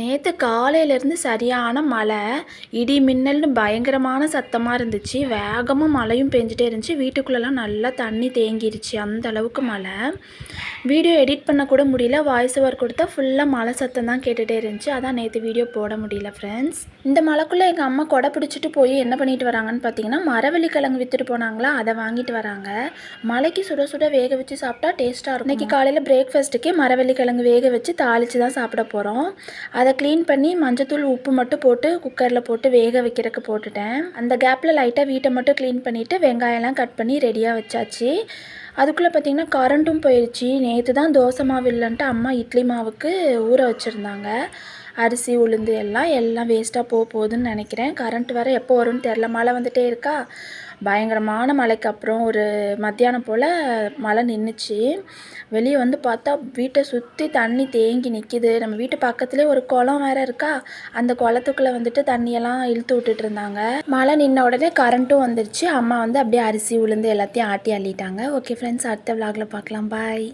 நேற்று காலையிலேருந்து சரியான மழை இடி மின்னல்னு பயங்கரமான சத்தமாக இருந்துச்சு. வேகமாக மழையும் பெஞ்சிட்டே இருந்துச்சு. வீட்டுக்குள்ளெல்லாம் நல்லா தண்ணி தேங்கிருச்சு. அந்த அளவுக்கு மழை. வீடியோ எடிட் பண்ண கூட முடியல. வாய்ஸ் ஓவர் கொடுத்தா ஃபுல்லாக மழை சத்தம் தான் கேட்டுகிட்டே இருந்துச்சு. அதான் நேற்று வீடியோ போட முடியல ஃப்ரெண்ட்ஸ் இந்த மழைக்குள்ளே எங்கள் அம்மா கொடை பிடிச்சிட்டு போய் என்ன பண்ணிட்டு வராங்கன்னு பார்த்தீங்கன்னா மரவள்ளி கிழங்கு விற்றுட்டு போனாங்களா? அதை வாங்கிட்டு வராங்க. மழைக்கு சுட சுட வேக வச்சு சாப்பிட்டா டேஸ்ட்டாக இருக்கும். இன்றைக்கி காலையில் பிரேக்ஃபாஸ்ட்டுக்கே மரவள்ளி கிழங்கு வேக வச்சு தாளித்து தான் சாப்பிட போகிறோம் அதை க்ளீன் பண்ணி மஞ்சத்தூள் உப்பு மட்டும் போட்டு குக்கரில் போட்டு வேக வைக்கிறதுக்கு போட்டுட்டேன். அந்த கேப்பில் லைட்டாக வீட்டை மட்டும் க்ளீன் பண்ணிவிட்டு வெங்காயம்லாம் கட் பண்ணி ரெடியாக வச்சாச்சு. அதுக்குள்ளே பார்த்திங்கன்னா கரண்ட்டும் போயிடுச்சு நேற்று தான் தோசை மாவு இல்லைன்ட்டு அம்மா இட்லி மாவுக்கு ஊற வச்சுருந்தாங்க. அரிசி உளுந்து எல்லாம் எல்லாம் வேஸ்ட்டாக போக போகுதுன்னு நினைக்கிறேன். கரண்ட் வேறு எப்போ வரும்னு தெரில மழை வந்துகிட்டே இருக்கா? பயங்கரமான மழைக்கு அப்புறம் ஒரு மத்தியானம் போல் மழை நின்றுச்சு வெளியே வந்து பார்த்தா வீட்டை சுற்றி தண்ணி தேங்கி நிற்கிது நம்ம வீட்டு பக்கத்துலேயே ஒரு குளம் வேறு இருக்கா? அந்த குளத்துக்குள்ளே வந்துட்டு தண்ணியெல்லாம் இழுத்து விட்டுட்டு இருந்தாங்க. மழை நின்ன உடனே கரண்ட்டும் வந்துருச்சு. அம்மா வந்து அப்படியே அரிசி உளுந்து எல்லாத்தையும் ஆட்டி அள்ளிட்டாங்க. ஓகே ஃப்ரெண்ட்ஸ் அடுத்த விலாகில் பார்க்கலாம். பாய்